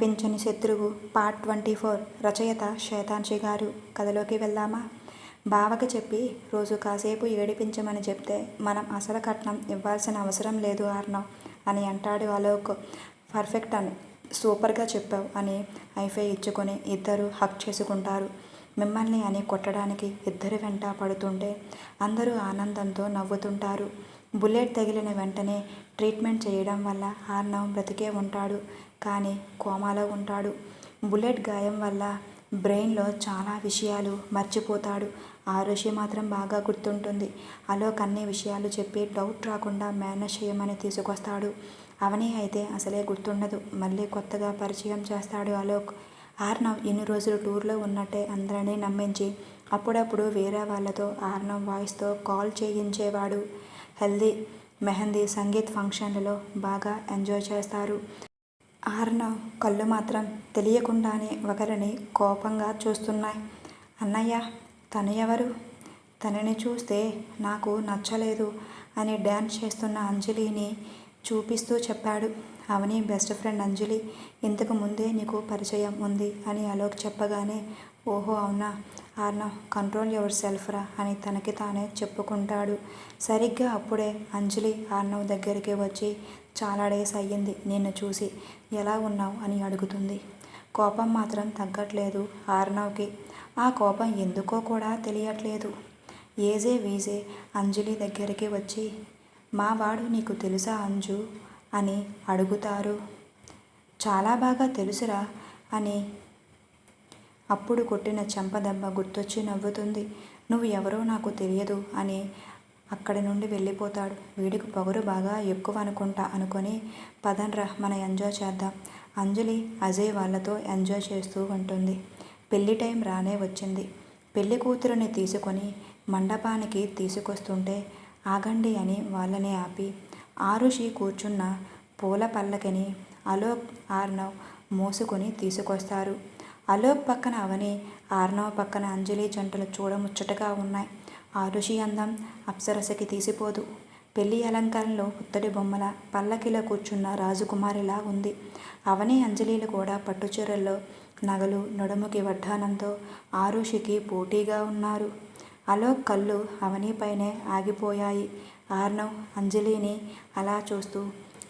పింఛని శత్రువు. Part twenty four. రచయిత శ్వేతాంశి గారు. కథలోకి వెళ్దామా? బావకి చెప్పి రోజు కాసేపు ఏడిపించమని చెప్తే మనం అసలు కట్నం ఇవ్వాల్సిన అవసరం లేదు ఆర్నవ్ అని అంటాడు అలోక్. పర్ఫెక్ట్ అని సూపర్గా చెప్పావు అని ఐఫై ఇచ్చుకొని ఇద్దరు హక్ చేసుకుంటారు. మిమ్మల్ని అని కొట్టడానికి ఇద్దరు వెంట పడుతుంటే అందరూ ఆనందంతో నవ్వుతుంటారు. బుల్లెట్ తగిలిన వెంటనే ట్రీట్మెంట్ చేయడం వల్ల ఆర్నవ్ బ్రతికే ఉంటాడు కానీ కోమాలో ఉంటాడు. బుల్లెట్ గాయం వల్ల బ్రెయిన్లో చాలా విషయాలు మర్చిపోతాడు. ఆరుషి మాత్రం బాగా గుర్తుంటుంది. అలోక్ అన్ని విషయాలు చెప్పి డౌట్ రాకుండా మేనేజ్ చేయమని తీసుకొస్తాడు. అవని అయితే అసలే గుర్తుండదు. మళ్ళీ కొత్తగా పరిచయం చేస్తాడు అలోక్. ఆర్నవ్ ఇన్ని రోజులు టూర్లో ఉన్నట్టే అందరినీ నమ్మించి అప్పుడప్పుడు వేరే వాళ్ళతో ఆర్నవ్ వాయిస్తో కాల్ చేయించేవాడు. హెల్దీ మెహందీ సంగీత్ ఫంక్షన్లలో బాగా ఎంజాయ్ చేస్తారు. ఆర్నవ్ కళ్ళు మాత్రం తెలియకుండానే ఒకరిని కోపంగా చూస్తున్నాయి. అన్నయ్య తను ఎవరు? తనని చూస్తే నాకు నచ్చలేదు అని డ్యాన్స్ చేస్తున్న అంజలిని చూపిస్తూ చెప్పాడు. అవని బెస్ట్ ఫ్రెండ్ అంజలి ఇంతకు ముందే నీకు పరిచయం ఉంది అని అలోక్ చెప్పగానే ఓహో అవునా? ఆర్నవ్ కంట్రోల్ యువర్ సెల్ఫ్ రా అని తనకి తానే చెప్పుకుంటాడు. సరిగ్గా అప్పుడే అంజలి ఆర్నవ్ దగ్గరికి వచ్చి చాలా డేస్ అయ్యింది నిన్ను చూసి ఎలా ఉన్నావు అని అడుగుతుంది. కోపం మాత్రం తగ్గట్లేదు ఆర్నవ్కి ఆ కోపం ఎందుకో కూడా తెలియట్లేదు. ఏజే వీజే అంజలి దగ్గరికి వచ్చి మా వాడు నీకు తెలుసా అంజు? అని అడుగుతారు. చాలా బాగా తెలుసురా అని. అప్పుడు కొట్టిన చెంపదెబ్బ గుర్తొచ్చి నవ్వుతుంది. నువ్వు ఎవరో నాకు తెలియదు అని అక్కడి నుండి వెళ్ళిపోతాడు. వీడికి పొగరు బాగా ఎక్కువ అనుకుంటా అనుకొని పదన్రా మన ఎంజాయ్ చేద్దాం. అంజలి అజయ్ వాళ్ళతో ఎంజాయ్ చేస్తూ ఉంటుంది. పెళ్ళి టైం రానే వచ్చింది. పెళ్ళి కూతురుని తీసుకొని మండపానికి తీసుకొస్తుంటే ఆగండి అని వాళ్ళని ఆపి ఆరుషి కూర్చున్న పూల పల్లకిని అలోక్ ఆర్నవ్ మోసుకొని తీసుకొస్తారు. అలోక్ పక్కన అవని ఆర్నవ్ పక్కన అంజలి జంటలు చూడముచ్చటగా ఉన్నాయి. ఆరుషి అందం అప్సరసకి తీసిపోదు. పెళ్ళి అలంకారంలో పుత్తడి బొమ్మల పల్లకిలో కూర్చున్న రాజకుమారిలా ఉంది. అవని అంజలిలు కూడా పట్టుచీరల్లో నగలు నడుముకి వడ్డానంతో ఆరుషికి పోటీగా ఉన్నారు. అలోక్ కళ్ళు అవనిపైనే ఆగిపోయాయి. ఆర్నవ్ అంజలిని అలా చూస్తూ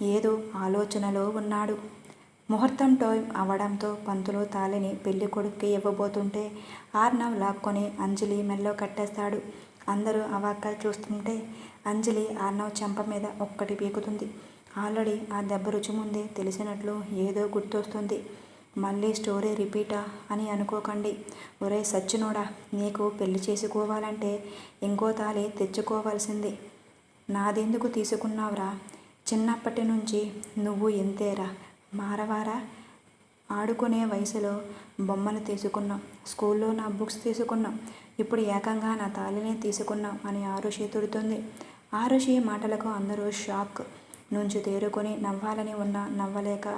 ఏదో ఆలోచనలో ఉన్నాడు. ముహూర్తం టైం అవడంతో పంతులు తాళిని పెళ్ళి కొడుక్కి ఇవ్వబోతుంటే ఆర్నవ్ లాక్కొని అంజలి మెల్లో కట్టేస్తాడు. అందరూ అవాక్క చూస్తుంటే అంజలి ఆర్నవ్ చెంప మీద ఒక్కటి పీకుతుంది. ఆల్రెడీ ఆ దెబ్బ రుచి ముందే తెలిసినట్లు ఏదో గుర్తొస్తుంది. మళ్ళీ స్టోరీ రిపీటా అని అనుకోకండి. ఒరే సచ్చినోడా నీకు పెళ్ళి చేసుకోవాలంటే ఇంకో తాళి తెచ్చుకోవాల్సింది. నాదెందుకు తీసుకున్నావురా? చిన్నప్పటి నుంచి నువ్వు ఎంతేరా మారవారా? ఆడుకునే వయసులో బొమ్మలు తీసుకున్నాం స్కూల్లో నా బుక్స్ తీసుకున్నాం ఇప్పుడు ఏకంగా నా తాళినే తీసుకున్నాం అని ఆరుషి తుడుతుంది. ఆరుషి మాటలకు అందరూ షాక్ నుంచి తేరుకొని నవ్వాలని ఉన్న నవ్వలేక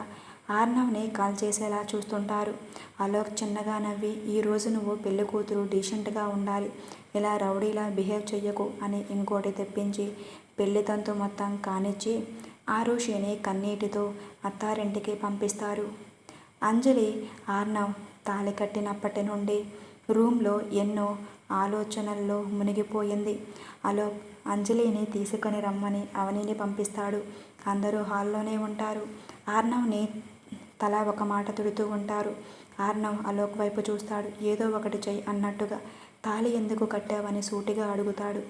ఆర్నవ్ని కాల్ చేసేలా చూస్తుంటారు. అలోక్ చిన్నగా నవ్వి ఈరోజు నువ్వు పెళ్ళి కూతురు డీసెంట్గా ఉండాలి. ఇలా రౌడీలా బిహేవ్ చెయ్యకు అని ఇంకోటి తెప్పించి పెళ్ళి తంతు మొత్తం కానిచ్చి ఆరుషిని కన్నీటితో అత్తారింటికి పంపిస్తారు. అంజలి ఆర్నవ్ తాళి కట్టినప్పటి నుండి రూమ్లో ఎన్నో ఆలోచనల్లో మునిగిపోయింది. అలోక్ అంజలిని తీసుకొని రమ్మని అవనిని పంపిస్తాడు. అందరూ హాల్లోనే ఉంటారు. ఆర్నవ్ని తలా ఒక మాట తుడుతూ ఉంటారు. ఆర్నవ్ అలోక్ వైపు చూస్తాడు. ఏదో ఒకటి చెయ్యి అన్నట్టుగా తాళి ఎందుకు కట్టావని సూటిగా అడుగుతాడు.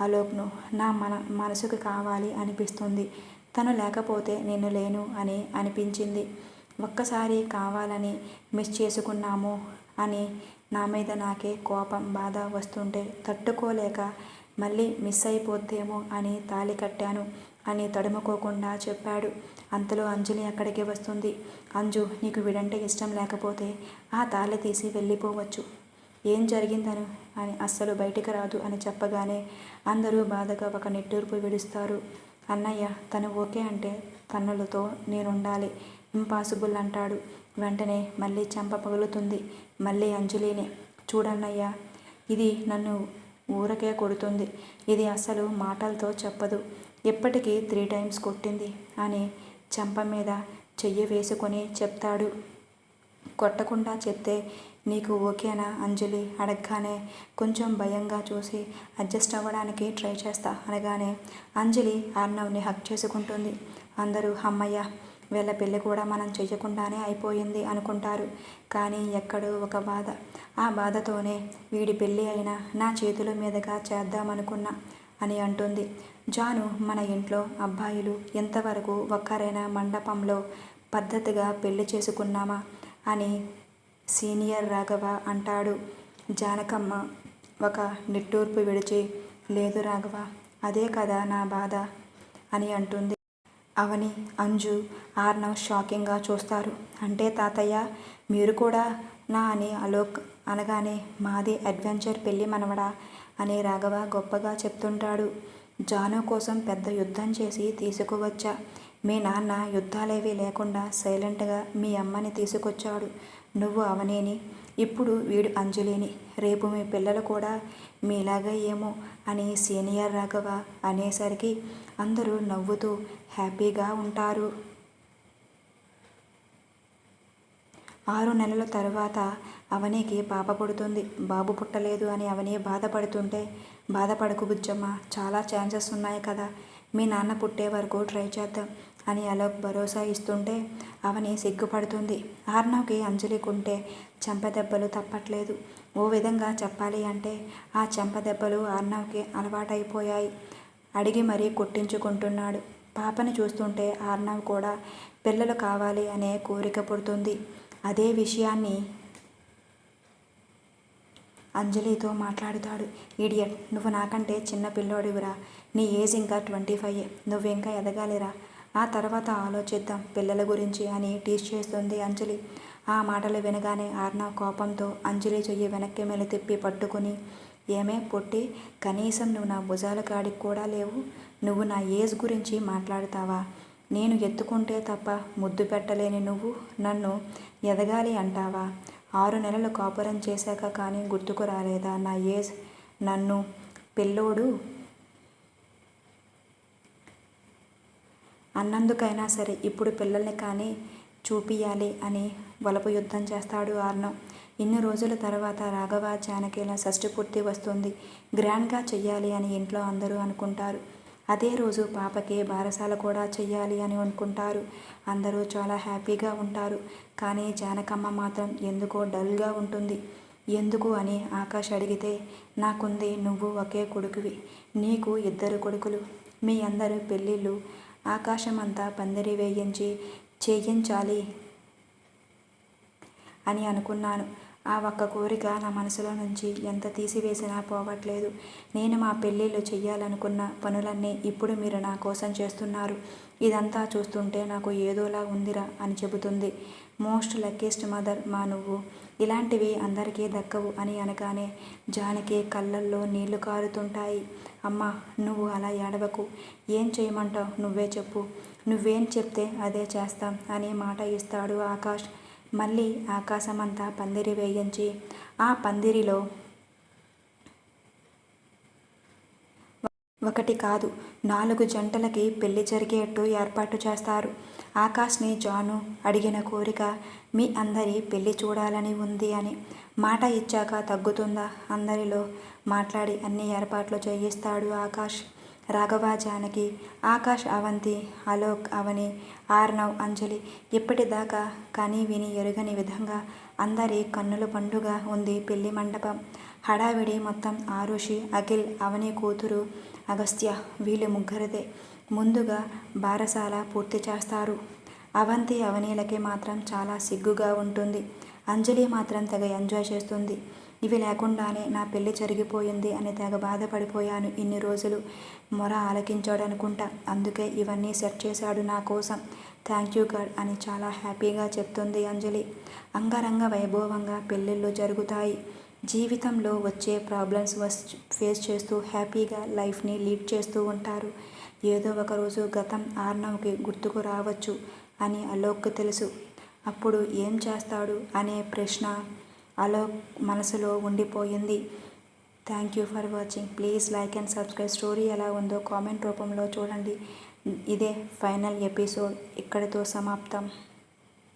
అలోక్ను నా మన మనసుకు కావాలి అనిపిస్తుంది. తను లేకపోతే నేను లేను అని అనిపించింది. ఒక్కసారి కావాలని మిస్ చేసుకున్నాము అని నా మీద నాకే కోపం బాధ వస్తుంటే తట్టుకోలేక మళ్ళీ మిస్ అయిపోద్దేమో అని తాళి కట్టాను. అని తడుముకోకుండా చెప్పాడు. అంతలో అంజలి అక్కడికి వస్తుంది. అంజు నీకు వీడంటే ఇష్టం లేకపోతే ఆ తాళి తీసి వెళ్ళిపోవచ్చు. ఏం జరిగిందను? అని అస్సలు బయటికి రాదు అని చెప్పగానే అందరూ బాధగా ఒక నిట్టూర్పు విడుస్తారు. అన్నయ్య తను ఓకే అంటే తన్నులతో నేనుండాలి. ఇంపాసిబుల్ అంటాడు. వెంటనే మళ్ళీ చెంప పగులుతుంది. మళ్ళీ అంజలినే. చూడన్నయ్య ఇది నన్ను ఊరకే కొడుతుంది. ఇది అసలు మాటలతో చెప్పదు. ఇప్పటికీ త్రీ టైమ్స్ కొట్టింది అని చెంప మీద చెయ్యి వేసుకొని చెప్తాడు. కొట్టకుండా చెప్తే నీకు ఓకేనా అంజలి అడగగానే కొంచెం భయంగా చూసి అడ్జస్ట్ అవ్వడానికి ట్రై చేస్తా అనగానే అంజలి అర్ణవ్ని హక్ చేసుకుంటుంది. అందరూ అమ్మయ్య వీళ్ళ పెళ్ళి కూడా మనం చేయకుండానే అయిపోయింది అనుకుంటారు. కానీ ఎక్కడో ఒక బాధ. ఆ బాధతోనే వీడి పెళ్ళి అయినా నా చేతుల మీదుగా చేద్దామనుకున్నా. అని అంటుంది. జాను మన ఇంట్లో అబ్బాయిలు ఎంతవరకు ఒక్కరైనా మండపంలో పద్ధతిగా పెళ్ళి చేసుకున్నామా అని సీనియర్ రాఘవ అంటాడు. జానకమ్మ ఒక నిట్టూర్పు విడిచి లేదు రాఘవ అదే కదా నా బాధ అని అంటుంది. అవని అంజు ఆర్నవ్ షాకింగ్గా చూస్తారు. అంటే తాతయ్య మీరు కూడా నా అని అలోక్ అనగానే మాది అడ్వెంచర్ పెళ్ళి మనవడా అని రాఘవ గొప్పగా చెప్తుంటాడు. జాను కోసం పెద్ద యుద్ధం చేసి తీసుకువచ్చా? మీ నాన్న యుద్ధాలేవీ లేకుండా సైలెంట్గా మీ అమ్మని తీసుకొచ్చాడు. నువ్వు అవనేని. ఇప్పుడు వీడు అంజలిని. రేపు మీ పిల్లలు కూడా మీలాగా ఏమో అని సీనియర్ రాఘవ అనేసరికి అందరూ నవ్వుతూ హ్యాపీగా ఉంటారు. ఆరు నెలల తరువాత అవనికి పాప పుడుతుంది. బాబు పుట్టలేదు అని అవని బాధపడుతుంటే బాధపడకు బుజ్జమ్మ చాలా ఛాన్సెస్ ఉన్నాయి కదా. మీ నాన్న పుట్టే వరకు ట్రై చేద్దాం అని అలోక్ భరోసా ఇస్తుంటే అవని సిగ్గుపడుతుంది. ఆర్నవ్కి అంజలికుంటే చెంపదెబ్బలు తప్పట్లేదు. ఓ విధంగా చెప్పాలి అంటే ఆ చెంపదెబ్బలు ఆర్నవ్కి అలవాటైపోయాయి. అడిగి మరీ కొట్టించుకుంటున్నాడు. పాపని చూస్తుంటే ఆర్నవ్ కూడా పిల్లలు కావాలి అనే కోరిక పుడుతుంది. అదే విషయాన్ని అంజలితో మాట్లాడుతాడు. ఇడియట్ నువ్వు నాకంటే చిన్న పిల్లోడివిరా. నీ ఏజ్ ఇంకా ట్వంటీ ఫైవ్ నువ్వు ఇంకా ఎదగాలిరా. ఆ తర్వాత ఆలోచిద్దాం. పిల్లల గురించి అని టీచ్ చేస్తుంది అంజలి. ఆ మాటలు వినగానే ఆర్నవ్ కోపంతో అంజలి చెయ్యి వెనక్కి మెలి తిప్పి పట్టుకుని ఏమే పొట్టి కనీసం నువ్వు నా భుజాల కాడికి కూడా లేవు. నువ్వు నా ఏజ్ గురించి మాట్లాడతావా? నేను ఎత్తుకుంటే తప్ప ముద్దు పెట్టలేని నువ్వు నన్ను ఎదగాలి అంటావా? ఆరు నెలలు కాపురం చేశాక కానీ గుర్తుకు రాలేదా? నా ఏజ్ నన్ను పిల్లోడు అన్నందుకైనా సరే ఇప్పుడు పిల్లల్ని కానీ చూపియాలి అని వలపు యుద్ధం చేస్తాడు ఆర్నవ్ ఇన్ని రోజుల తర్వాత రాఘవ జానకిల షష్ఠి పూర్తి వస్తుంది. గ్రాండ్గా చెయ్యాలి అని ఇంట్లో అందరూ అనుకుంటారు. అదే రోజు పాపకి బారసాల కూడా చెయ్యాలి అని అనుకుంటారు. అందరూ చాలా హ్యాపీగా ఉంటారు. కానీ జానకమ్మ మాత్రం ఎందుకో డల్గా ఉంటుంది. ఎందుకు అని ఆకాష్ అడిగితే నాకుంది నువ్వు ఒకే కొడుకువి. నీకు ఇద్దరు కొడుకులు. మీ అందరు పెళ్ళిళ్ళు ఆకాశమంతా పందిరి వేయించి చేయించాలి అని అనుకున్నాను. ఆ ఒక్క కోరిక నా మనసులో నుంచి ఎంత తీసివేసినా పోవట్లేదు. నేను మా పెళ్ళిళ్ళు చెయ్యాలనుకున్న పనులన్నీ ఇప్పుడు మీరు నా కోసం చేస్తున్నారు. ఇదంతా చూస్తుంటే నాకు ఏదోలా ఉందిరా అని చెబుతుంది. మోస్ట్ లక్కీస్ట్ మదర్ మా నువ్వు. ఇలాంటివి అందరికీ దక్కవు అని అనగానే జానకి కళ్ళల్లో నీళ్ళు కారుతుంటాయి. అమ్మా నువ్వు అలా ఏడవకు. ఏం చేయమంటావు? నువ్వే చెప్పు. నువ్వేం చెప్తే అదే చేస్తాం అని మాట ఇస్తాడు ఆకాష్. మళ్ళీ ఆకాశమంతా పందిరి వేయించి ఆ పందిరిలో ఒకటి కాదు నాలుగు జంటలకి పెళ్ళి జరిగేట్టు ఏర్పాటు చేస్తారు. ఆకాష్ని జాను అడిగిన కోరిక మీ అందరి పెళ్ళి చూడాలని ఉంది అని. మాట ఇచ్చాక తగ్గుతుందా? అందరిలో మాట్లాడి అన్ని ఏర్పాట్లు చేయిస్తాడు ఆకాష్. రాఘవ జానకి ఆకాష్ అవంతి అలోక్ అవని ఆర్నవ్ అంజలి ఇప్పటిదాకా కని విని ఎరుగని విధంగా అందరి కన్నుల పండుగ ఉంది పెళ్ళి మండపం. హడావిడి మొత్తం ఆరుషి అఖిల్ అవని కూతురు అగస్త్య వీళ్ళు ముగ్గురిదే. ముందుగా బారసాల పూర్తి చేస్తారు. అవంతి అవనీలకి మాత్రం చాలా సిగ్గుగా ఉంటుంది. అంజలి మాత్రం తెగ ఎంజాయ్ చేస్తుంది. ఇవి లేకుండానే నా పెళ్ళి జరిగిపోయింది అని తెగ బాధపడిపోయాను. ఇన్ని రోజులు మొర ఆలకించాడనుకుంటా. అందుకే ఇవన్నీ సెట్ చేశాడు నా కోసం. థ్యాంక్ యూ గాడ్ అని చాలా హ్యాపీగా చెప్తుంది అంజలి. అంగరంగ వైభవంగా పెళ్ళిళ్ళు జరుగుతాయి. జీవితంలో వచ్చే ప్రాబ్లమ్స్ ఫేస్ చేస్తూ హ్యాపీగా లైఫ్ని లీడ్ చేస్తూ ఉంటారు. ఏదో ఒకరోజు గతం ఆర్నవ్కి గుర్తుకు రావచ్చు అని అలోక్ తెలుసు. అప్పుడు ఏం చేస్తాడు అనే ప్రశ్న అలో మనసులో ఉండిపోయింది. Thank you for watching please like and subscribe story ఎలా ఉందో కామెంట్ రూపంలో చూడండి. ఇదే ఫైనల్ ఎపిసోడ్ ఇక్కడితో సమాప్తం.